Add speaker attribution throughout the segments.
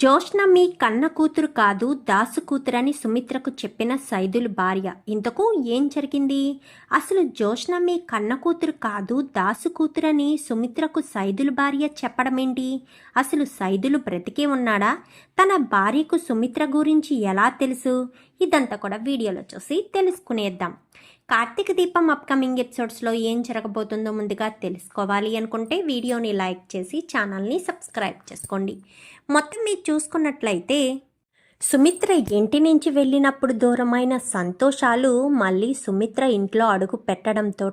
Speaker 1: జోష్న మీ కన్న కూతురు కాదు దాసు కూతురని సుమిత్రకు చెప్పిన సైదులు భార్య. ఇంతకు ఏం జరిగింది? అసలు జోష్న మీ కన్న కూతురు కాదు దాసు కూతురని సుమిత్రకు సైదులు భార్య చెప్పడమేంటి? అసలు సైదులు బ్రతికే ఉన్నాడా? తన భార్యకు సుమిత్ర గురించి ఎలా తెలుసు? ఇదంతా కూడా వీడియోలో చూసి తెలుసుకునేద్దాం. కార్తీక దీపం అప్కమింగ్ ఎపిసోడ్స్లో ఏం జరగబోతుందో ముందుగా తెలుసుకోవాలి అనుకుంటే వీడియోని లైక్ చేసి ఛానల్ని సబ్స్క్రైబ్ చేసుకోండి. మొత్తం మీరు చూసుకున్నట్లయితే సుమిత్ర ఇంటి నుంచి వెళ్ళినప్పుడు దూరమైన సంతోషాలు మళ్ళీ సుమిత్ర ఇంట్లో అడుగు పెట్టడంతో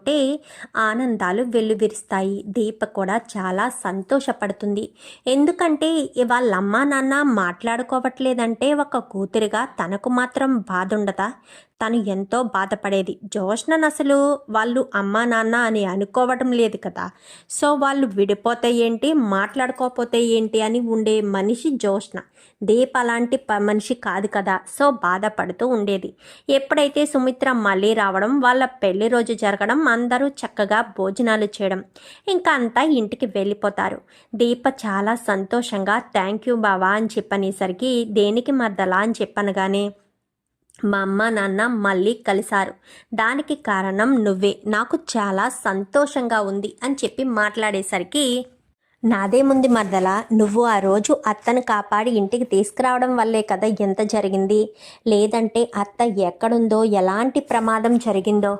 Speaker 1: ఆనందాలు వెల్లువిరుస్తాయి. దీప కూడా చాలా సంతోషపడుతుంది. ఎందుకంటే ఇవాళ అమ్మా నాన్న మాట్లాడుకోవట్లేదంటే ఒక కూతురిగా తనకు మాత్రం బాధ ఉండదా? తను ఎంతో బాధపడేది. జోష్నన్ అసలు వాళ్ళు అమ్మా నాన్న అని అనుకోవడం లేదు కదా. సో వాళ్ళు విడిపోతే ఏంటి మాట్లాడుకోకపోతే ఏంటి అని ఉండే మనిషి జోష్న దీప్ అలాంటి ప మనిషి కాదు కదా. సో బాధపడుతూ ఉండేది. ఎప్పుడైతే సుమిత్ర మళ్ళీ రావడం వాళ్ళ పెళ్ళి రోజు జరగడం అందరూ చక్కగా భోజనాలు చేయడం ఇంకా అంతా ఇంటికి వెళ్ళిపోతారు. దీప చాలా సంతోషంగా థ్యాంక్ యూ బావా అని చెప్పనేసరికి దేనికి మద్దలా అని చెప్పనగానే మా అమ్మ నాన్న మళ్ళీ కలిశారు. దానికి కారణం నువ్వే. నాకు చాలా సంతోషంగా ఉంది అని చెప్పి మాట్లాడేసరికి నాదేముంది మర్దల. నువ్వు ఆ రోజు అత్తను కాపాడి ఇంటికి తీసుకురావడం వల్లే కదా ఎంత జరిగింది? లేదంటే అత్త ఎక్కడుందో ఎలాంటి ప్రమాదం జరిగిందో?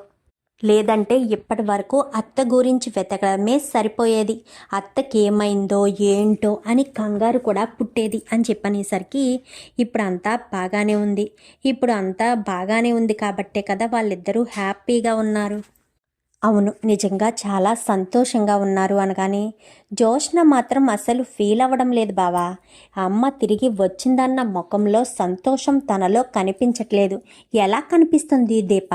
Speaker 1: లేదంటే ఇప్పటి వరకు అత్త గురించి వెతకడమే సరిపోయేది. అత్తకి ఏమైందో ఏంటో అని కంగారు కూడా పుట్టేది అని చెప్పనేసరికి ఇప్పుడు అంతా బాగానే ఉంది. ఇప్పుడు అంతా బాగానే ఉంది కాబట్టే కదా వాళ్ళిద్దరూ హ్యాపీగా ఉన్నారు. అవును నిజంగా చాలా సంతోషంగా ఉన్నారు అనగానే జోష్న మాత్రం అసలు ఫీల్ అవ్వడం లేదు బావా. అమ్మ తిరిగి వచ్చిందన్న ముఖంలో సంతోషం తనలో కనిపించట్లేదు. ఎలా కనిపిస్తుంది దీప?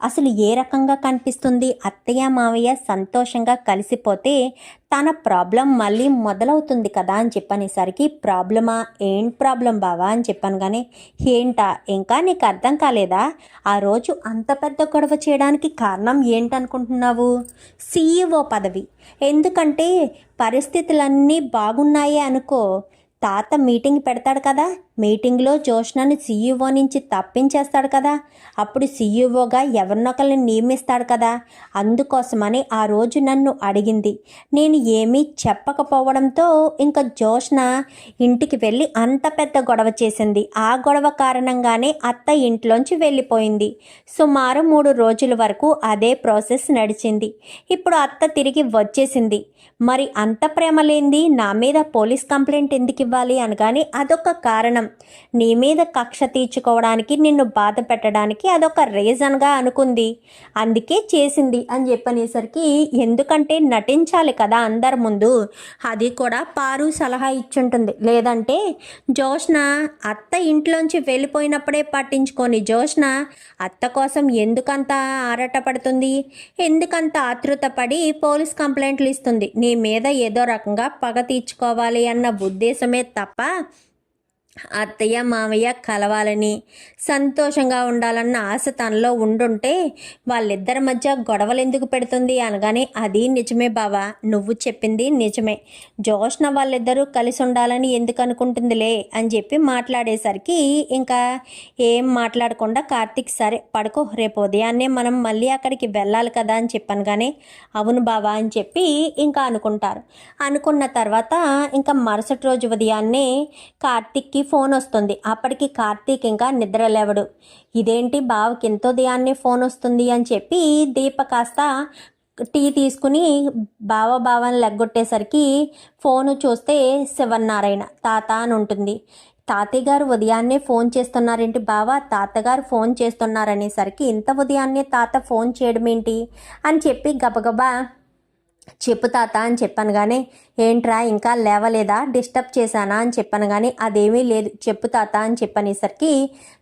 Speaker 1: అసలు ఏ రకంగా కనిపిస్తుంది? అత్తయ్య మావయ్య సంతోషంగా కలిసిపోతే తన ప్రాబ్లం మళ్ళీ మొదలవుతుంది కదా అని చెప్పనేసరికి ప్రాబ్లమా? ఏం ప్రాబ్లం బావా? అని చెప్పాను కానీ ఏంటా? ఇంకా నీకు అర్థం కాలేదా? ఆ రోజు అంత పెద్ద గొడవ చేయడానికి కారణం ఏంటనుకుంటున్నావు? సీఈఓ పదవి. ఎందుకంటే పరిస్థితులన్నీ బాగున్నాయే అనుకో తాత మీటింగ్ పెడతాడు కదా మీటింగ్లో జోష్నాని సీఈఓ నుంచి తప్పించేస్తాడు కదా. అప్పుడు సీఈఓగా ఎవరినొకరిని నియమిస్తాడు కదా. అందుకోసమని ఆ రోజు నన్ను అడిగింది. నేను ఏమీ చెప్పకపోవడంతో ఇంకా జోష్న ఇంటికి వెళ్ళి అంత పెద్ద గొడవ చేసింది. ఆ గొడవ కారణంగానే అత్త ఇంట్లోంచి వెళ్ళిపోయింది. సుమారు మూడు రోజుల వరకు అదే ప్రాసెస్ నడిచింది. ఇప్పుడు అత్త తిరిగి వచ్చేసింది. మరి అంత ప్రేమ లేనిది నా మీద పోలీస్ కంప్లైంట్ ఎందుకు ఇవ్వాలి అనగానే అదొక కారణం. నీ మీద కక్ష తీర్చుకోవడానికి నిన్ను బాధ పెట్టడానికి అదొక రీజన్గా అనుకుంది. అందుకే చేసింది అని చెప్పనేసరికి ఎందుకంటే నటించాలి కదా అందరి ముందు. అది కూడా పారు సలహా ఇచ్చుంటుంది. లేదంటే జోష్న అత్త ఇంట్లోంచి వెళ్ళిపోయినప్పుడే పట్టించుకొని జోష్న అత్త కోసం ఎందుకంత ఆరాటపడుతుంది? ఎందుకంత ఆతృతపడి పోలీస్ కంప్లైంట్లు ఇస్తుంది? నీ మీద ఏదో రకంగా పగ తీర్చుకోవాలి అన్న ఉద్దేశమే తప్ప అత్తయ్య మామయ్య కలవాలని సంతోషంగా ఉండాలన్న ఆశ తనలో ఉండుంటే వాళ్ళిద్దరి మధ్య గొడవలు ఎందుకు పెడుతుంది అనగానే అది నిజమే బావా నువ్వు చెప్పింది నిజమే. జోష్న వాళ్ళిద్దరూ కలిసి ఉండాలని ఎందుకు అనుకుంటుందిలే? అని చెప్పి మాట్లాడేసరికి ఇంకా ఏం మాట్లాడకుండా కార్తీక్ సరే పడుకో రేపు ఉదయాన్నే మనం మళ్ళీ అక్కడికి వెళ్ళాలి కదా అని చెప్పాను కానీ అవును బావా అని చెప్పి ఇంకా అనుకుంటారు. అనుకున్న తర్వాత ఇంకా మరుసటి రోజు ఉదయాన్నే కార్తీక్కి ఫోన్ వస్తుంది. అప్పటికి కార్తీక్ ఇంకా నిద్ర లేవడు ఇదేంటి బావకి ఎంతో ఉదయాన్నే ఫోన్ వస్తుంది అని చెప్పి దీప కాస్త టీ తీసుకుని బావ బావని లెగ్గొట్టేసరికి ఫోను చూస్తే శివన్నారాయణ తాత అని ఉంటుంది. తాతయ్య గారు ఉదయాన్నే ఫోన్ చేస్తున్నారేంటి బావా? తాతగారు ఫోన్ చేస్తున్నారనేసరికి ఇంత ఉదయాన్నే తాత ఫోన్ చేయడం ఏంటి అని చెప్పి గబగబా చెప్పు తాత అని చెప్పాను కానీ ఏంట్రా ఇంకా లేవలేదా? డిస్టర్బ్ చేశానా? అని చెప్పాను కానీ అదేమీ లేదు. చెప్పు తాత అని చెప్పనేసరికి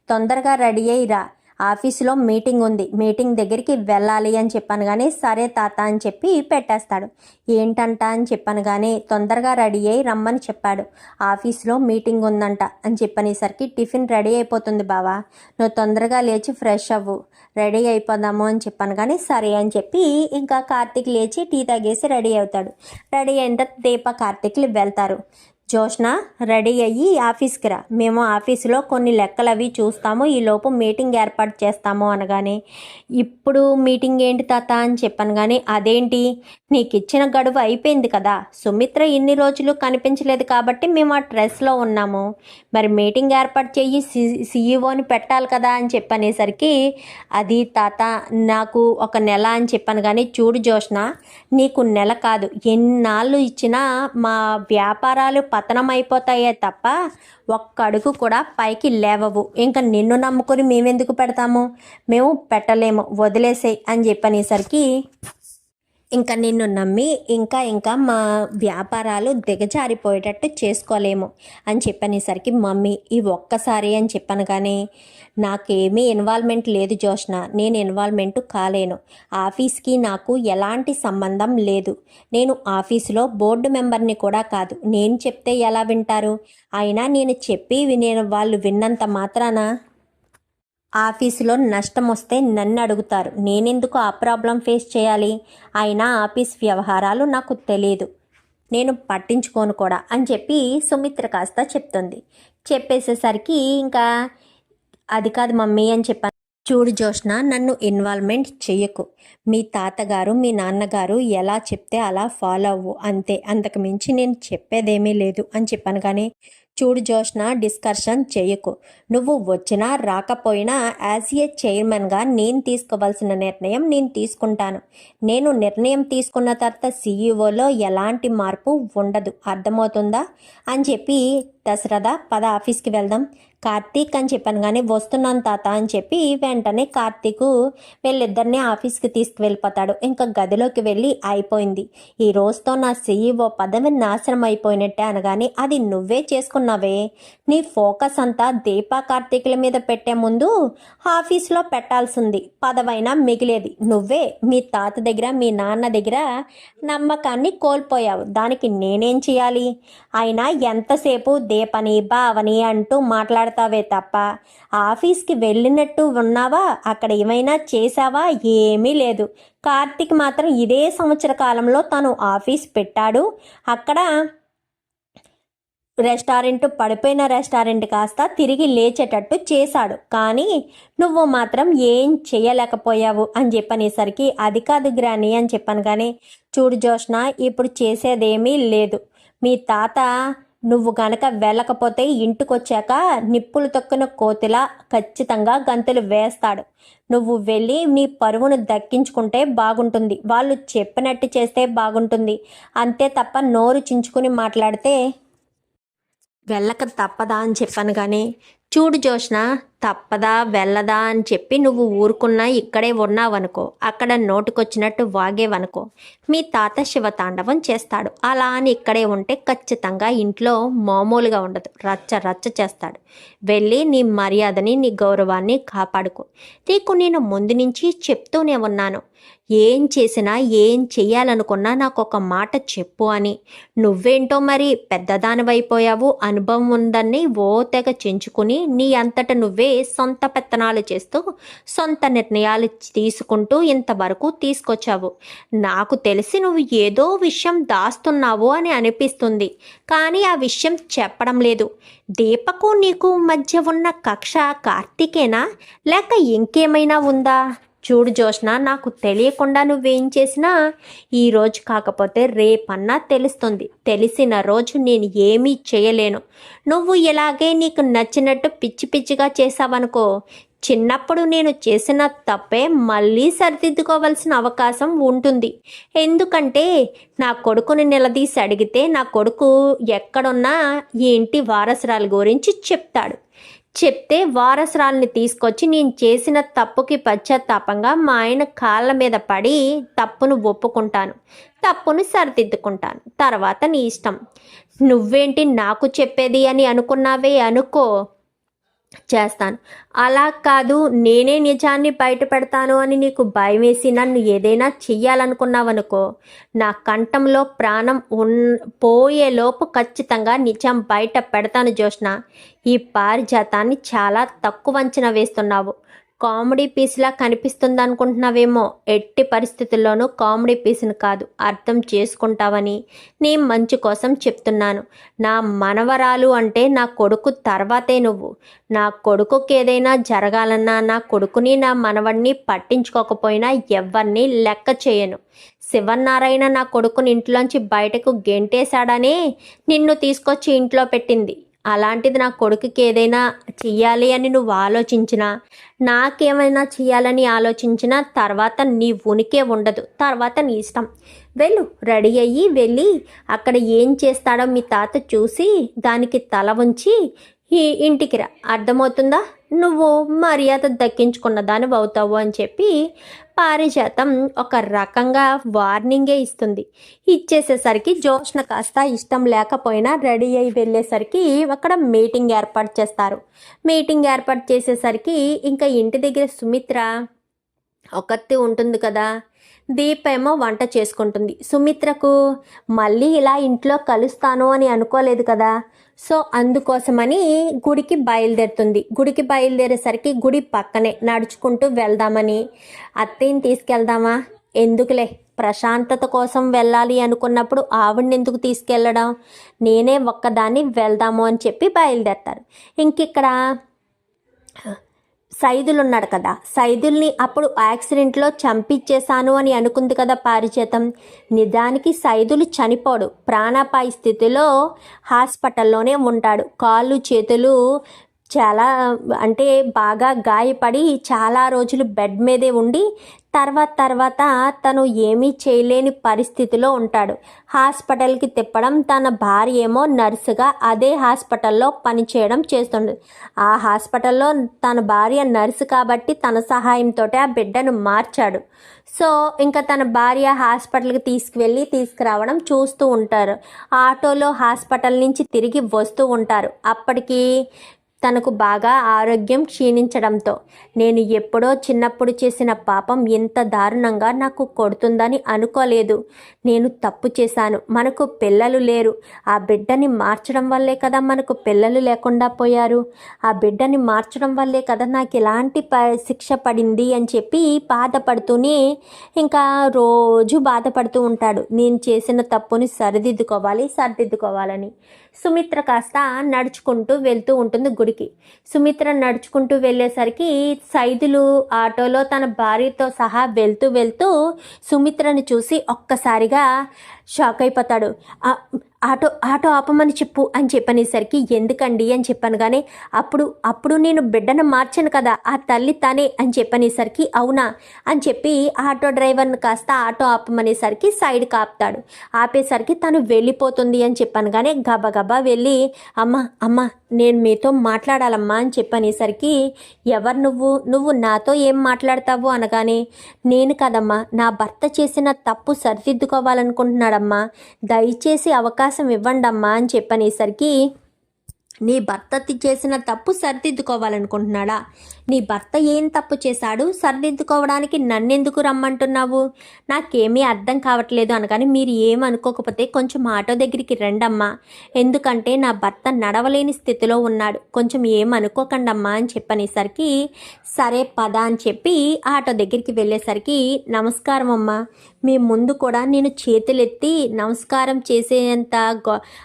Speaker 1: తొందరగా రెడీ అయ్యిరా ఆఫీసులో మీటింగ్ ఉంది. మీటింగ్ దగ్గరికి వెళ్ళాలి అని చెప్పాను కానీ సరే తాత అని చెప్పి పెట్టేస్తాడు. ఏంటంట అని చెప్పాను కానీ తొందరగా రెడీ అయ్యి రమ్మని చెప్పాడు. ఆఫీస్లో మీటింగ్ ఉందంట అని చెప్పనేసరికి టిఫిన్ రెడీ అయిపోతుంది బావా. నువ్వు తొందరగా లేచి ఫ్రెష్ అవ్వు. రెడీ అయిపోదాము అని చెప్పాను కానీ సరే అని చెప్పి ఇంకా కార్తీక్ లేచి టీ తాగేసి రెడీ అవుతాడు. రెడీ అయిన తర్వాత దీప కార్తీక్లు వెళ్తారు. జోష్న రెడీ అయ్యి ఆఫీస్కి రా. మేము ఆఫీసులో కొన్ని లెక్కలు అవి చూస్తాము. ఈ లోపు మీటింగ్ ఏర్పాటు చేస్తాము అనగానే ఇప్పుడు మీటింగ్ ఏంటి తాత? అని చెప్పాను కానీ అదేంటి? నీకు ఇచ్చిన గడువు అయిపోయింది కదా. సుమిత్ర ఇన్ని రోజులు కనిపించలేదు కాబట్టి మేము ఆ డ్రెస్లో ఉన్నాము. మరి మీటింగ్ ఏర్పాటు చెయ్యి సీఈఓని పెట్టాలి కదా? అని చెప్పనేసరికి అది తాత నాకు ఒక నెల అని చెప్పాను కానీ చూడు జోష్న నీకు నెల కాదు. ఎన్నాళ్ళు ఇచ్చినా మా వ్యాపారాలు పతనం అయిపోతాయే తప్ప ఒక్క అడుగు కూడా పైకి లేవవు. ఇంకా నిన్ను నమ్ముకొని మేమెందుకు పెడతాము? మేము పెట్టలేము. వదిలేసేయి అని చెప్పనేసరికి ఇంకా నిన్ను నమ్మి ఇంకా ఇంకా మా వ్యాపారాలు దిగజారిపోయేటట్టు చేసుకోలేము అని చెప్పనేసరికి మమ్మీ ఈ ఒక్కసారి అని చెప్పాను కానీ నాకేమీ ఇన్వాల్వ్మెంట్ లేదు జోష్న నేను ఇన్వాల్వ్మెంట్ కాలేను. ఆఫీస్కి నాకు ఎలాంటి సంబంధం లేదు. నేను ఆఫీసులో బోర్డు మెంబర్ని కూడా కాదు. నేను చెప్తే ఎలా వింటారు? అయినా నేను చెప్పి నేను వాళ్ళు విన్నంత మాత్రాన? ఆఫీసులో నష్టం వస్తే నన్ను అడుగుతారు నేనెందుకు ఆ ప్రాబ్లం ఫేస్ చేయాలి? అయినా ఆఫీస్ వ్యవహారాలు నాకు తెలియదు నేను పట్టించుకోను కూడా అని చెప్పి సుమిత్ర కాస్త చెప్తుంది. చెప్పేసేసరికి ఇంకా అది కాదు మమ్మీ అని చెప్పాను చూడు జోష్న నన్ను ఇన్వాల్వ్మెంట్ చెయ్యకు. మీ తాతగారు మీ నాన్నగారు ఎలా చెప్తే అలా ఫాలో అవ్వు. అంతే అంతకు మించి నేను చెప్పేదేమీ లేదు అని చెప్పాను కానీ చూడు జోష్న డిస్కషన్ చేయకు. నువ్వు వచ్చినా రాకపోయినా యాజ్ ఏ చైర్మన్గా నేను తీసుకోవాల్సిన నిర్ణయం నేను తీసుకుంటాను. నేను నిర్ణయం తీసుకున్న తర్వాత సీఈఓలో ఎలాంటి మార్పు ఉండదు. అర్థమవుతుందా? అని చెప్పి దశరథ పద ఆఫీస్కి వెళ్దాం. కార్తీక్ అని చెప్పాను. కానీ వస్తున్నాను తాత అని చెప్పి వెంటనే కార్తీక్ వీళ్ళిద్దరిని ఆఫీస్కి తీసుకువెళ్ళిపోతాడు. ఇంకా గదిలోకి వెళ్ళి అయిపోయింది. ఈ రోజుతో నా సీఈఓ పదవి నాశనం అయిపోయినట్టే అనగానే అది నువ్వే చేసుకున్నావే. నీ ఫోకస్ అంతా దీపా కార్తీకుల మీద పెట్టే ముందు ఆఫీస్లో పెట్టాల్సింది. పదవైనా మిగిలేది. నువ్వే మీ తాత దగ్గర మీ నాన్న దగ్గర నమ్మకాన్ని కోల్పోయావు. దానికి నేనేం చేయాలి? అయినా ఎంతసేపు దీపని బావని అంటూ మాట్లాడతావే తప్ప. ఆఫీస్కి వెళ్ళినట్టు ఉన్నావా? అక్కడ ఏమైనా చేసావా ఏమీ లేదు. కార్తిక్ మాత్రం ఇదే సంవత్సర కాలంలో తను ఆఫీస్ పెట్టాడు. అక్కడ రెస్టారెంట్ పడిపోయిన రెస్టారెంట్ కాస్త తిరిగి లేచేటట్టు చేశాడు. కానీ నువ్వు మాత్రం ఏం చేయలేకపోయావు అని చెప్పనేసరికి అది కాదు గ్రాని అని చెప్పాను కానీ చూడు జోష్న ఇప్పుడు చేసేదేమీ లేదు. మీ తాత నువ్వు గనక వెళ్ళకపోతే ఇంటికొచ్చాక నిప్పులు తొక్కిన కోతిలా ఖచ్చితంగా గంతులు వేస్తాడు. నువ్వు వెళ్ళి నీ పరువును దక్కించుకుంటే బాగుంటుంది. వాళ్ళు చెప్పినట్టు చేస్తే బాగుంటుంది. అంతే తప్ప నోరు చించుకుని మాట్లాడితే వెళ్ళక తప్పదా అని చెప్పాను కానీ చూడు జోష్న తప్పదా వెళ్ళదా అని చెప్పి నువ్వు ఊరుకున్నా ఇక్కడే ఉన్నావనుకో. అక్కడ నోటుకొచ్చినట్టు వాగేవనుకో. మీ తాత శివతాండవం చేస్తాడు. అలా అని ఇక్కడే ఉంటే ఖచ్చితంగా ఇంట్లో మామూలుగా ఉండదు. రచ్చ రచ్చ చేస్తాడు. వెళ్ళి నీ మర్యాదని నీ గౌరవాన్ని కాపాడుకో. నీకు నేను ముందు నుంచి చెప్తూనే ఉన్నాను. ఏం చేసినా ఏం చెయ్యాలనుకున్నా నాకు ఒక మాట చెప్పు అని. నువ్వేంటో మరి పెద్దదానివైపోయావు. అనుభవం ఉందని ఓ తెగ చెంచుకుని నీ అంతట నువ్వే సొంత పెత్తనాలు చేస్తూ సొంత నిర్ణయాలు తీసుకుంటూ ఇంతవరకు తీసుకొచ్చావు. నాకు తెలిసి నువ్వు ఏదో విషయం దాస్తున్నావు అని అనిపిస్తుంది. కానీ ఆ విషయం చెప్పడం లేదు. దీపకు నీకు మధ్య ఉన్న కక్ష కార్తీకేనా? లేక ఇంకేమైనా ఉందా? చూడు జోష్న నాకు తెలియకుండా నువ్వేం చేసినా ఈ రోజు కాకపోతే రేపన్నా తెలుస్తుంది. తెలిసిన రోజు నేను ఏమీ చేయలేను. నువ్వు ఇలాగే నీకు నచ్చినట్టు పిచ్చి పిచ్చిగా చేసావనుకో చిన్నప్పుడు నేను చేసిన తప్పే మళ్ళీ సరిదిద్దుకోవాల్సిన అవకాశం ఉంటుంది. ఎందుకంటే నా కొడుకుని నిలదీసి అడిగితే నా కొడుకు ఎక్కడున్నా ఈ ఇంటి వారసురాల గురించి చెప్తాడు. చెప్తే వారసురాల్ని తీసుకొచ్చి నేను చేసిన తప్పుకి పశ్చాత్తాపంగా మా ఆయన కాళ్ళ మీద పడి తప్పును ఒప్పుకుంటాను తప్పును సరిదిద్దుకుంటాను. తర్వాత నీ ఇష్టం. నువ్వేంటి నాకు చెప్పేది అని అనుకున్నావే అనుకో. చేస్తాను. అలా కాదు నేనే నిజాన్ని బయట పెడతాను అని నీకు భయం వేసి నన్ను ఏదైనా చెయ్యాలనుకున్నావనుకో నా కంఠంలో ప్రాణం ఉన్ పోయేలోపు ఖచ్చితంగా నిజం బయట పెడతాను జోష్న ఈ పారిజాతాన్ని చాలా తక్కువ అంచనా వేస్తున్నావు. కామెడీ పీస్లా కనిపిస్తుంది అనుకుంటున్నావేమో ఎట్టి పరిస్థితుల్లోనూ కామెడీ పీస్ని కాదు అర్థం చేసుకుంటావని నీ మంచి కోసం చెప్తున్నాను. నా మనవరాలు అంటే నా కొడుకు తర్వాతే నువ్వు. నా కొడుకుకి ఏదైనా జరగాలన్నా నా కొడుకుని నా మనవడిని పట్టించుకోకపోయినా ఎవరిని లెక్క చేయను. శివనారాయణ నా కొడుకుని ఇంట్లోంచి బయటకు గెంటేశాడనే నిన్ను తీసుకొచ్చి ఇంట్లో పెట్టింది. అలాంటిది నా కొడుకుకి ఏదైనా చెయ్యాలి అని నువ్వు ఆలోచించినా నాకేమైనా చేయాలని ఆలోచించినా తర్వాత నీ ఉనికే ఉండదు. తర్వాత నీ ఇష్టం. వెళ్ళు రెడీ అయ్యి వెళ్ళి అక్కడ ఏం చేస్తాడో మీ తాత చూసి దానికి తల ఉంచి ఈ ఇంటికి రా. అర్థమవుతుందా? నువ్వు మర్యాద దక్కించుకున్న దానివి అవుతావు అని చెప్పి పారిజాతం ఒక రకంగా వార్నింగే ఇస్తుంది. ఇచ్చేసేసరికి జోష్న కాస్త ఇష్టం లేకపోయినా రెడీ అయి వెళ్ళేసరికి అక్కడ మీటింగ్ ఏర్పాటు చేస్తారు. మీటింగ్ ఏర్పాటు చేసేసరికి ఇంకా ఇంటి దగ్గర సుమిత్ర ఒకత్తి ఉంటుంది కదా? దీప ఏమో వంట చేసుకుంటుంది. సుమిత్రకు మళ్ళీ ఇలా ఇంట్లో కలుస్తాను అని అనుకోలేదు కదా? సో అందుకోసమని గుడికి బయలుదేరుతుంది. గుడికి బయలుదేరేసరికి గుడి పక్కనే నడుచుకుంటూ వెళ్దామని అత్తయ్యని తీసుకెళ్దామా? ఎందుకులే? ప్రశాంతత కోసం వెళ్ళాలి అనుకున్నప్పుడు ఆవిడని ఎందుకు తీసుకెళ్ళడం? నేనే ఒక్కదాన్ని వెళ్దాము అని చెప్పి బయలుదేరతారు. ఇంకిక్కడ సైదులు ఉన్నాడు కదా. సైదుల్ని అప్పుడు యాక్సిడెంట్లో చంపించేశాను అని అనుకుంది కదా పారిచేతం నిజానికి సైదులు చనిపోడు. ప్రాణాపాయ స్థితిలో హాస్పిటల్లోనే ఉంటాడు. కాళ్ళు చేతులు చాలా అంటే బాగా గాయపడి చాలా రోజులు బెడ్ మీదే ఉండి తర్వాత తర్వాత తను ఏమీ చేయలేని పరిస్థితిలో ఉంటాడు. హాస్పిటల్కి తిప్పడం తన భార్య ఏమో నర్సుగా అదే హాస్పిటల్లో పనిచేయడం చేస్తుంది ఆ హాస్పిటల్లో తన భార్య నర్సు కాబట్టి తన సహాయంతో ఆ బిడ్డను మార్చాడు. సో ఇంకా తన భార్య హాస్పిటల్కి తీసుకువెళ్ళి తీసుకురావడం చూస్తూ ఉంటారు. ఆటోలో హాస్పిటల్ నుంచి తిరిగి వస్తూ ఉంటారు. అప్పటికి తనకు బాగా ఆరోగ్యం క్షీణించడంతో నేను ఎప్పుడో చిన్నప్పుడు చేసిన పాపం ఎంత దారుణంగా నాకు కొడుతుందని అనుకోలేదు. నేను తప్పు చేశాను. మనకు పిల్లలు లేరు. ఆ బిడ్డని మార్చడం వల్లే కదా మనకు పిల్లలు లేకుండా పోయారు. ఆ బిడ్డని మార్చడం వల్లే కదా నాకు ఇలాంటి ప శిక్ష పడింది అని చెప్పి బాధపడుతూనే ఇంకా రోజు బాధపడుతూ ఉంటాడు. నేను చేసిన తప్పుని సరిదిద్దుకోవాలి సరిదిద్దుకోవాలని. సుమిత్ర కాస్త నడుచుకుంటూ వెళ్తూ ఉంటుంది గుడికి. సుమిత్ర నడుచుకుంటూ వెళ్ళేసరికి సైదులు ఆటోలో తన భార్యతో సహా వెళ్తూ వెళ్తూ సుమిత్రని చూసి ఒక్కసారిగా షాక్ అయిపోతాడు. ఆటో ఆటో ఆపమని చెప్పు అని చెప్పనేసరికి ఎందుకండి అని చెప్పాను కానీ అప్పుడు అప్పుడు నేను బిడ్డను మార్చాను కదా ఆ తల్లి తానే అని చెప్పనేసరికి అవునా అని చెప్పి ఆటో డ్రైవర్ని కాస్త ఆటో ఆపమనేసరికి సైడ్ కాపుతాడు. ఆపేసరికి తను వెళ్ళిపోతుంది అని చెప్పాను కానీ గబగబా వెళ్ళి అమ్మ అమ్మ నేను మీతో మాట్లాడాలమ్మా అని చెప్పనేసరికి ఎవరు నువ్వు? నువ్వు నాతో ఏం మాట్లాడతావు? అనగానే నేను కదమ్మా నా భర్త చేసిన తప్పు సరిదిద్దుకోవాలనుకుంటున్నాడమ్మా. దయచేసి అవకాశం ఇవ్వండమ్మా అని చెప్పనేసరికి నీ భర్త చేసిన తప్పు సరిదిద్దుకోవాలనుకుంటున్నాడా? నీ భర్త ఏం తప్పు చేశాడు? సరిదిద్దుకోవడానికి నన్నెందుకు రమ్మంటున్నావు? నాకేమీ అర్థం కావట్లేదు అనగాని మీరు ఏమనుకోకపోతే కొంచెం ఆటో దగ్గరికి రండమ్మా. ఎందుకంటే నా భర్త నడవలేని స్థితిలో ఉన్నాడు. కొంచెం ఏమనుకోకండమ్మా అని చెప్పనేసరికి సరే పద అని చెప్పి ఆటో దగ్గరికి వెళ్ళేసరికి నమస్కారం అమ్మా. మీ ముందు కూడా నేను చేతులెత్తి నమస్కారం చేసేంత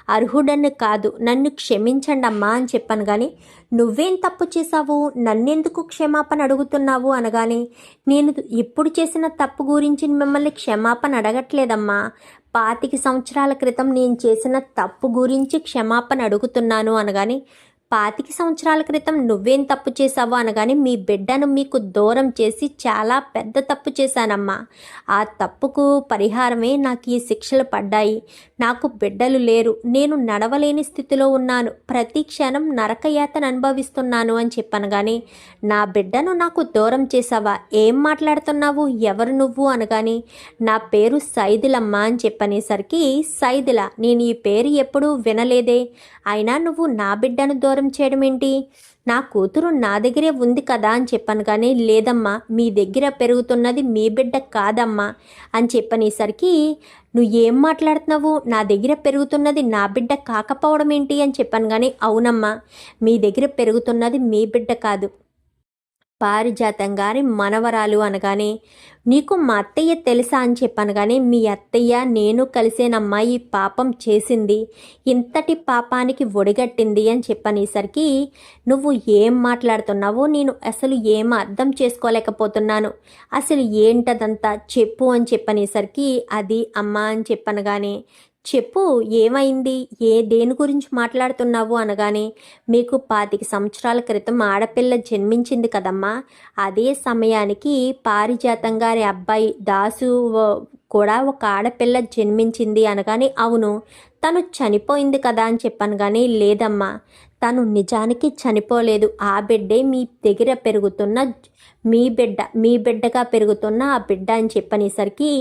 Speaker 1: అర్హుడని కాదు. నన్ను క్షమించండి అమ్మా అని చెప్పాను కానీ నువ్వేం తప్పు చేశావు? నన్నెందుకు క్షమాపణ అడుగుతున్నావు? అనగానే నేను ఇప్పుడు చేసిన తప్పు గురించి మిమ్మల్ని క్షమాపణ అడగట్లేదమ్మా. పాతిక సంవత్సరాల క్రితం నేను చేసిన తప్పు గురించి క్షమాపణ అడుగుతున్నాను అనగానే పాతిక సంవత్సరాల క్రితం నువ్వేం తప్పు చేశావు అనగానే మీ బిడ్డను మీకు దూరం చేసి చాలా పెద్ద తప్పు చేశానమ్మా. ఆ తప్పుకు పరిహారమే నాకు ఈ శిక్షలు పడ్డాయి. నాకు బిడ్డలు లేరు. నేను నడవలేని స్థితిలో ఉన్నాను. ప్రతి క్షణం నరకయాతను అనుభవిస్తున్నాను అని చెప్పనగానే కానీ నా బిడ్డను నాకు దూరం చేశావా? ఏం మాట్లాడుతున్నావు? ఎవరు నువ్వు? అనగాని నా పేరు సైదులమ్మ అని చెప్పనేసరికి సైదుల నేను ఈ పేరు ఎప్పుడూ వినలేదే. అయినా నువ్వు నా బిడ్డను దూరం చేయడం ఏంటి? నా కూతురు నా దగ్గరే ఉంది కదా అని చెప్పాను కానీ లేదమ్మా మీ దగ్గర పెరుగుతున్నది మీ బిడ్డ కాదమ్మా అని చెప్పనేసరికి నువ్వు ఏం మాట్లాడుతున్నావు? నా దగ్గర పెరుగుతున్నది నా బిడ్డ కాకపోవడం ఏంటి? అని చెప్పాను కానీ అవునమ్మా మీ దగ్గర పెరుగుతున్నది మీ బిడ్డ కాదు. పారిజాతం గారి మనవరాలు అనగానే నీకు మా అత్తయ్య తెలుసా? అని చెప్పనగానే మీ అత్తయ్య నేను కలిసేనమ్మా ఈ పాపం చేసింది ఇంతటి పాపానికి ఒడిగట్టింది అని చెప్పనేసరికి నువ్వు ఏం మాట్లాడుతున్నావో నేను అసలు ఏం అర్థం చేసుకోలేకపోతున్నాను అసలు ఏంటదంతా చెప్పు అని చెప్పనేసరికి అది అమ్మ అని చెప్పనగానే చెప్పు ఏమైంది? ఏ దేని గురించి మాట్లాడుతున్నావు అనగానే మీకు పాతిక సంవత్సరాల క్రితం ఆడపిల్ల జన్మించింది కదమ్మా. అదే సమయానికి పారిజాతం గారి అబ్బాయి దాసు కూడా ఒక ఆడపిల్ల జన్మించింది అనగానే అవును తను చనిపోయింది కదా అని చెప్పాను కానీ లేదమ్మా తను నిజానికి చనిపోలేదు. ఆ బిడ్డే మీ దగ్గర పెరుగుతున్న మీ బిడ్డ మీ బిడ్డగా పెరుగుతున్న ఆ బిడ్డ అని చెప్పనేసరికి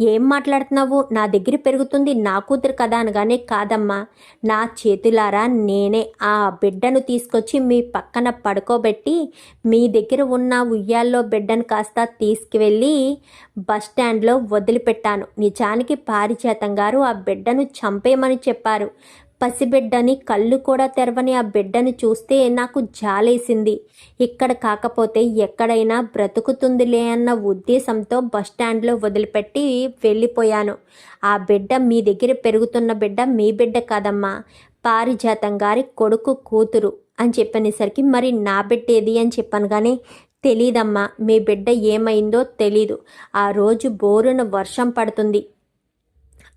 Speaker 1: ఏం మాట్లాడుతున్నావు? నా దగ్గర పెరుగుతుంది నా కూతురు కదా అనగానే కాదమ్మా. నా చేతులారా నేనే ఆ బిడ్డను తీసుకొచ్చి మీ పక్కన పడుకోబెట్టి మీ దగ్గర ఉన్న ఉయ్యాల్లో బిడ్డను కాస్త తీసుకువెళ్ళి బస్ స్టాండ్లో వదిలిపెట్టాను. నిజానికి పారిచేతం గారు ఆ బిడ్డను చంపేయమని చెప్పారు. పసిబిడ్డని కళ్ళు కూడా తెరవని ఆ బిడ్డని చూస్తే నాకు జాలేసింది. ఇక్కడ కాకపోతే ఎక్కడైనా బ్రతుకుతుందిలే అన్న ఉద్దేశంతో బస్టాండ్లో వదిలిపెట్టి వెళ్ళిపోయాను. ఆ బిడ్డ మీ దగ్గర పెరుగుతున్న బిడ్డ మీ బిడ్డ కాదమ్మా. పారిజాతం గారి కొడుకు కూతురు అని చెప్పనేసరికి మరి నా బిడ్డ ఏది అని చెప్పాను కానీ తెలీదమ్మా మీ బిడ్డ ఏమైందో తెలీదు. ఆ రోజు బోరున వర్షం పడుతుంది.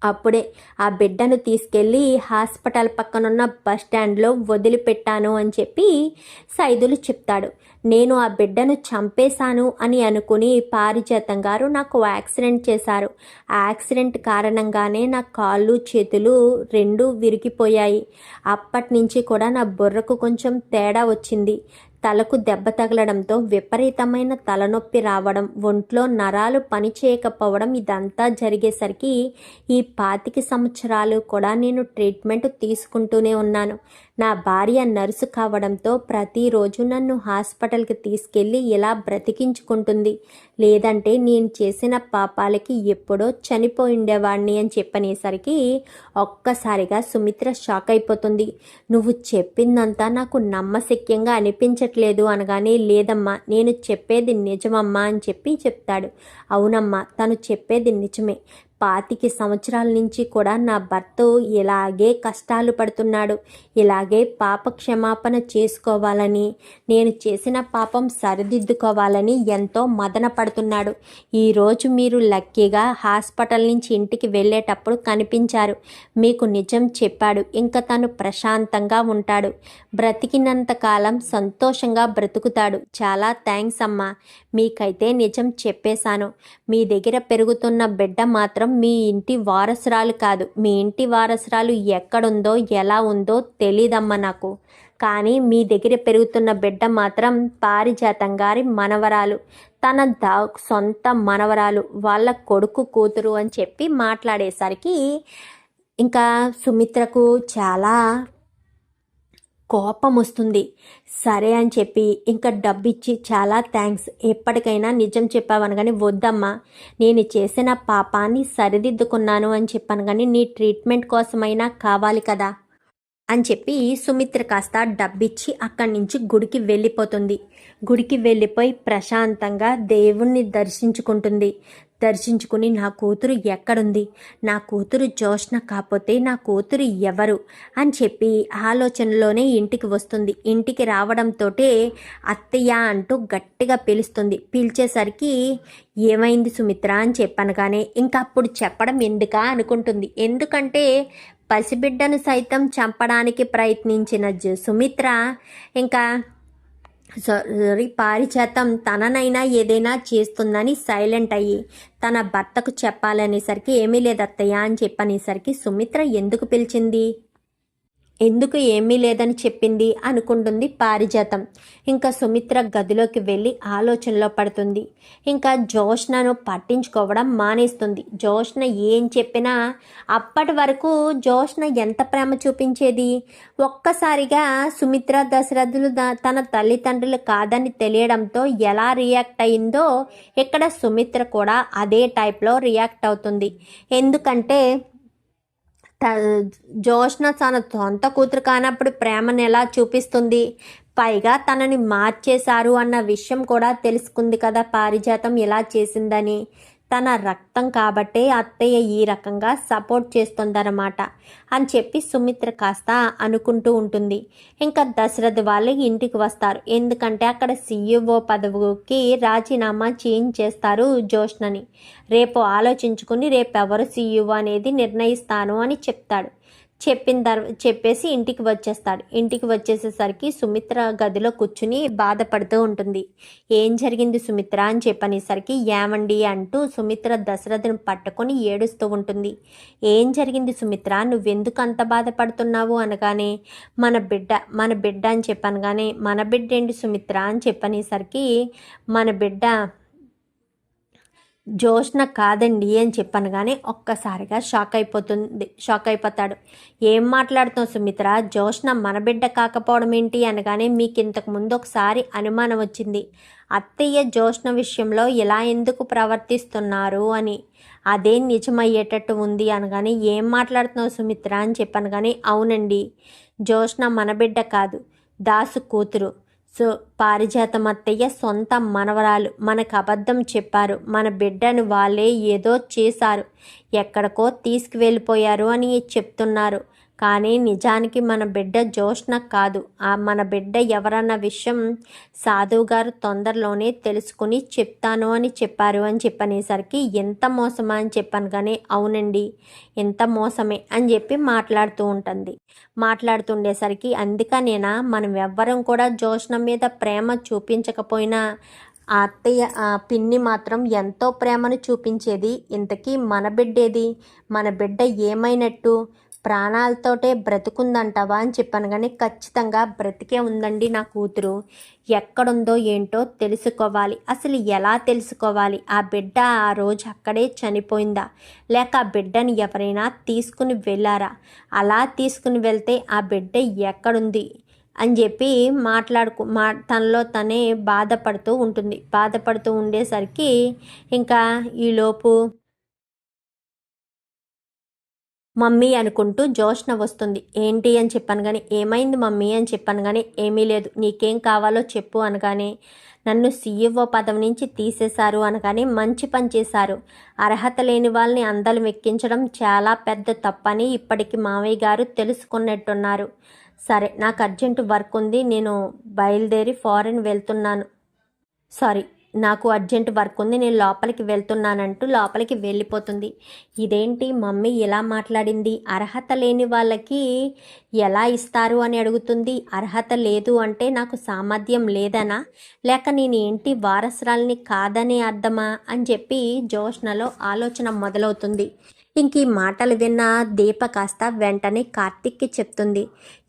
Speaker 1: అప్పుడే ఆ బిడ్డను తీసుకెళ్ళి హాస్పిటల్ పక్కనున్న బస్ స్టాండ్లో వదిలిపెట్టాను అని చెప్పి సైదులు చెప్తాడు. నేను ఆ బిడ్డను చంపేశాను అని అనుకుని పారిజాతం గారు నాకు యాక్సిడెంట్ చేశారు. యాక్సిడెంట్ కారణంగానే నా కాళ్ళు చేతులు రెండూ విరిగిపోయాయి. అప్పటి నుంచి కూడా నా బుర్రకు కొంచెం తేడా వచ్చింది. తలకు దెబ్బ తగలడంతో విపరీతమైన తలనొప్పి రావడం ఒంట్లో నరాలు పనిచేయకపోవడం ఇదంతా జరిగేసరికి ఈ పాతిక సంవత్సరాలు కూడా నేను ట్రీట్మెంట్ తీసుకుంటూనే ఉన్నాను. నా భార్య నర్సు కావడంతో ప్రతిరోజు నన్ను హాస్పిటల్కి తీసుకెళ్ళి ఇలా బ్రతికించుకుంటుంది. లేదంటే నేను చేసిన పాపాలకి ఎప్పుడో చనిపోయిండేవాడిని అని చెప్పనేసరికి ఒక్కసారిగా సుమిత్ర షాక్ అయిపోతుంది. నువ్వు చెప్పిందంతా నాకు నమ్మశక్యంగా అనిపించట్లేదు అనగానే లేదమ్మా నేను చెప్పేది నిజమమ్మా అని చెప్పి చెప్తాడు. అవునమ్మా తను చెప్పేది నిజమే. పాతిక సంవత్సరాల నుంచి కూడా నా భర్త ఇలాగే కష్టాలు పడుతున్నాడు. ఇలాగే పాప క్షమాపణ చేసుకోవాలని నేను చేసిన పాపం సరిదిద్దుకోవాలని ఎంతో మదన పడుతున్నాడు. ఈరోజు మీరు లక్కీగా హాస్పిటల్ నుంచి ఇంటికి వెళ్ళేటప్పుడు కనిపించారు. మీకు నిజం చెప్పాడు. ఇంకా తను ప్రశాంతంగా ఉంటాడు. బ్రతికినంత కాలం సంతోషంగా బ్రతుకుతాడు. చాలా థ్యాంక్స్ అమ్మా. మీకైతే నిజం చెప్పేశాను. మీ దగ్గర పెరుగుతున్న బిడ్డ మాత్రం మీ ఇంటి వారసురాలు కాదు. మీ ఇంటి వారసురాలు ఎక్కడుందో ఎలా ఉందో తెలీదమ్మా నాకు. కానీ మీ దగ్గర పెరుగుతున్న బిడ్డ మాత్రం పారిజాతం గారి మనవరాలు. తన దా సొంత మనవరాలు. వాళ్ళ కొడుకు కూతురు అని చెప్పి మాట్లాడేసరికి ఇంకా సుమిత్రకు చాలా కోపం వస్తుంది సరే అని చెప్పి ఇంకా డబ్బు ఇచ్చి చాలా థ్యాంక్స్ ఎప్పటికైనా నిజం చెప్పావను కానీ వద్దమ్మా నేను చేసిన పాపాన్ని సరిదిద్దుకున్నాను అని చెప్పాను కానీ నీ ట్రీట్మెంట్ కోసమైనా కావాలి కదా అని చెప్పి సుమిత్ర కాస్త డబ్బిచ్చి అక్కడి నుంచి గుడికి వెళ్ళిపోతుంది. గుడికి వెళ్ళిపోయి ప్రశాంతంగా దేవుణ్ణి దర్శించుకుంటుంది. దర్శించుకుని నా కూతురు ఎక్కడుంది? నా కూతురు జోష్న కాకపోతే నా కూతురు ఎవరు? అని చెప్పి ఆలోచనలోనే ఇంటికి వస్తుంది. ఇంటికి రావడంతో అత్తయ్య అంటూ గట్టిగా పిలుస్తుంది. పిలిచేసరికి ఏమైంది సుమిత్ర? అని చెప్పాను కానీ ఇంకా అప్పుడు చెప్పడం ఎందుకా? అనుకుంటుంది. ఎందుకంటే పసిబిడ్డను సైతం చంపడానికి ప్రయత్నించిన జ- సుమిత్ర ఇంకా సారీ పారిజాతం తననైనా ఏదైనా చేస్తుందని సైలెంట్ అయ్యి తన భర్తకు చెప్పాలనేసరికి ఏమీ లేదు అని చెప్పనేసరికి సుమిత్ర ఎందుకు పిలిచింది? ఎందుకు ఏమీ లేదని చెప్పింది అనుకుంటుంది పారిజాతం. ఇంకా సుమిత్ర గదిలోకి వెళ్ళి ఆలోచనలో పడుతుంది. ఇంకా జోష్నను పట్టించుకోవడం మానేస్తుంది. జోష్న ఏం చెప్పినా అప్పటి వరకు జోష్న ఎంత ప్రేమ చూపించేది? ఒక్కసారిగా సుమిత్ర దశరథులు తన తల్లిదండ్రులు కాదని తెలియడంతో ఎలా రియాక్ట్ అయిందో ఇక్కడ సుమిత్ర కూడా అదే టైప్లో రియాక్ట్ అవుతుంది. ఎందుకంటే జోష్న తన సొంత కూతురు కానప్పుడు ప్రేమను ఎలా చూపిస్తుంది? పైగా తనని మార్చేశారు అన్న విషయం కూడా తెలుసుకుంది కదా పారిజాతం ఎలా చేసిందని. తన రక్తం కాబట్టే అత్తయ్య ఈ రకంగా సపోర్ట్ చేస్తుందన్నమాట అని చెప్పి సుమిత్ర కాస్త అనుకుంటూ ఉంటుంది. ఇంకా దశరథ్ వాళ్ళు ఇంటికి వస్తారు. ఎందుకంటే అక్కడ సీఈఓ పదవికి రాజీనామా చేంజ్ చేస్తారు జోష్నని. రేపు ఆలోచించుకుని రేపు ఎవరు సీఈఓ అనేది నిర్ణయిస్తాను అని చెప్తాడు. చెప్పిన తర్వాత చెప్పేసి ఇంటికి వచ్చేస్తాడు. ఇంటికి వచ్చేసేసరికి సుమిత్ర గదిలో కూర్చుని బాధపడుతూ ఉంటుంది. ఏం జరిగింది సుమిత్ర అని చెప్పనేసరికి ఏమండి అంటూ సుమిత్ర దశరథను పట్టుకొని ఏడుస్తూ ఉంటుంది. ఏం జరిగింది సుమిత్ర? నువ్వెందుకు అంత బాధపడుతున్నావు అనగానే మన బిడ్డ మన బిడ్డ అని చెప్పనగానే మన బిడ్డ ఏంటి సుమిత్ర అని చెప్పనేసరికి మన బిడ్డ జోష్న కాదండి అని చెప్పనగానే ఒక్కసారిగా షాక్ అయిపోతుంది షాక్ అయిపోతాడు. ఏం మాట్లాడుతాం సుమిత్ర? జోష్న మన బిడ్డ కాకపోవడం ఏంటి? అనగానే మీకు ఇంతకు ముందు ఒకసారి అనుమానం వచ్చింది. అత్తయ్య జోష్న విషయంలో ఇలా ఎందుకు ప్రవర్తిస్తున్నారు? అని. అదే నిజమయ్యేటట్టు ఉంది అనగానే ఏం మాట్లాడుతున్నావు సుమిత్ర? అని చెప్పనగానే అవునండి జోష్న మన బిడ్డ కాదు దాసు కూతురు. సో పారిజాతం అత్తయ్య సొంత మనవరాలు మనకు అబద్ధం చెప్పారు. మన బిడ్డను వాళ్ళే ఏదో చేశారు. ఎక్కడికో తీసుకువెళ్ళిపోయారు అని చెప్తున్నారు. కానీ నిజానికి మన బిడ్డ జోష్న కాదు. ఆ మన బిడ్డ ఎవరన్న విషయం సాధువు గారు తొందరలోనే తెలుసుకుని చెప్తాను అని చెప్పారు అని చెప్పనేసరికి ఎంత మోసమా అని చెప్పాను కానీ అవునండి ఎంత మోసమే అని చెప్పి మాట్లాడుతూ ఉంటుంది. మాట్లాడుతుండేసరికి అందుకనేనా మనం ఎవ్వరం కూడా జోష్న మీద ప్రేమ చూపించకపోయినా ఆ అత్తయ్య పిన్ని మాత్రం ఎంతో ప్రేమను చూపించేది. ఇంతకీ మన బిడ్డేది? మన బిడ్డ ఏమైనట్టు? ప్రాణాలతోటే బ్రతుకుందంటావా అని చెప్పాను. కానీ ఖచ్చితంగా బ్రతికే ఉందండి నా కూతురు. ఎక్కడుందో ఏంటో తెలుసుకోవాలి. అసలు ఎలా తెలుసుకోవాలి? ఆ బిడ్డ ఆ రోజు అక్కడే చనిపోయిందా? లేక ఆ బిడ్డని ఎవరైనా తీసుకుని వెళ్ళారా? అలా తీసుకుని వెళ్తే ఆ బిడ్డ ఎక్కడుంది? అని చెప్పి మాట్లాడుకు మా తనలో తనే బాధపడుతూ ఉంటుంది. బాధపడుతూ ఉండేసరికి ఇంకా ఈలోపు మమ్మీ అనుకుంటూ జోష్న వస్తుంది ఏంటి అని చెప్పాను కానీ ఏమైంది మమ్మీ అని చెప్పాను కానీ ఏమీ లేదు. నీకేం కావాలో చెప్పు అనగానే నన్ను సీఈఓ పదవి నుంచి తీసేశారు అనగానే మంచి పని చేశారు. అర్హత లేని వాళ్ళని అందలు ఎక్కించడం చాలా పెద్ద తప్పని ఇప్పటికి మావయ్య గారు తెలుసుకున్నట్టున్నారు. సరే నాకు అర్జెంట్ వర్క్ ఉంది. నేను బయలుదేరి ఫారెన్ వెళ్తున్నాను. సారీ. నాకు అర్జెంట్ వర్క్ ఉంది నేను లోపలికి వెళ్తున్నానంటూ లోపలికి వెళ్ళిపోతుంది. ఇదేంటి మమ్మీ ఇలా మాట్లాడింది? అర్హత లేని వాళ్ళకి ఎలా ఇస్తారు అని అడుగుతుంది. అర్హత లేదు అంటే నాకు సామర్థ్యం లేదనా? లేక నేను ఏంటి వారసురాల్ని కాదనే అర్థమా? అని చెప్పి జోష్నలో ఆలోచన మొదలవుతుంది. ఇంక ఈ మాటలు విన్న దీప కాస్త వెంటనే కార్తిక్కి చెప్తుంది.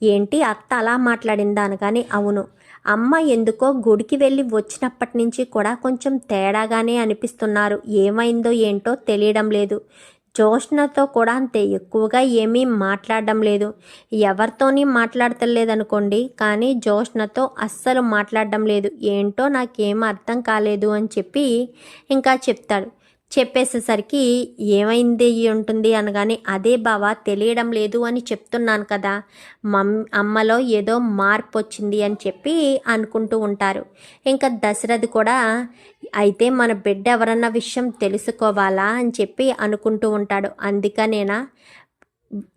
Speaker 1: ఏంటి అత్త అలా మాట్లాడిందా అనగానే అవును. అమ్మ ఎందుకో గుడికి వెళ్ళి వచ్చినప్పటి నుంచి కూడా కొంచెం తేడాగానే అనిపిస్తున్నారు. ఏమైందో ఏంటో తెలియడం లేదు. జోష్నతో కూడా అంతే ఎక్కువగా ఏమీ మాట్లాడడం లేదు. ఎవరితోని మాట్లాడతలేదనుకోండి కానీ జోష్నతో అస్సలు మాట్లాడడం లేదు. ఏంటో నాకేం అర్థం కాలేదు అని చెప్పి ఇంకా చెప్తాడు. చెప్పేసేసరికి ఏమైంది ఉంటుంది అనగానే అదే బావ తెలియడం లేదు అని చెప్తున్నాను కదా మమ్ అమ్మలో ఏదో మార్పు వచ్చింది అని చెప్పి అనుకుంటూ ఉంటారు. ఇంకా దశరథ్ కూడా అయితే మన బిడ్డ ఎవరన్నా విషయం తెలుసుకోవాలా అని చెప్పి అనుకుంటూ ఉంటాడు. అందుకనేనా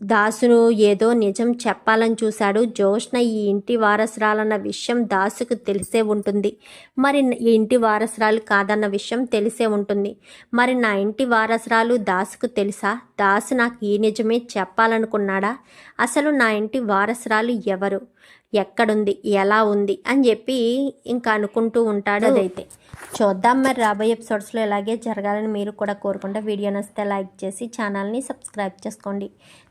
Speaker 1: దాసును ఏదో నిజం చెప్పాలని చూశాడు. జోష్న ఈ ఇంటి వారసురాలన్న విషయం దాసుకు తెలిసే ఉంటుంది. మరి ఈ ఇంటి వారసురాలు కాదన్న విషయం తెలిసే ఉంటుంది. మరి నా ఇంటి వారసురాలు దాసుకు తెలుసా? దాసు నాకు ఈ నిజమే చెప్పాలనుకున్నాడా? అసలు నా ఇంటి వారసురాలు ఎవరు? ఎక్కడుంది? ఎలా ఉంది? అని చెప్పి ఇంకా అనుకుంటూ ఉంటాడు అదైతే. చూద్దాం మరి రాబోయే ఎపిసోడ్స్లో ఇలాగే జరగాలని మీరు కూడా కోరుకుంటే వీడియో నచ్చితే లైక్ చేసి ఛానల్ని సబ్స్క్రైబ్ చేసుకోండి.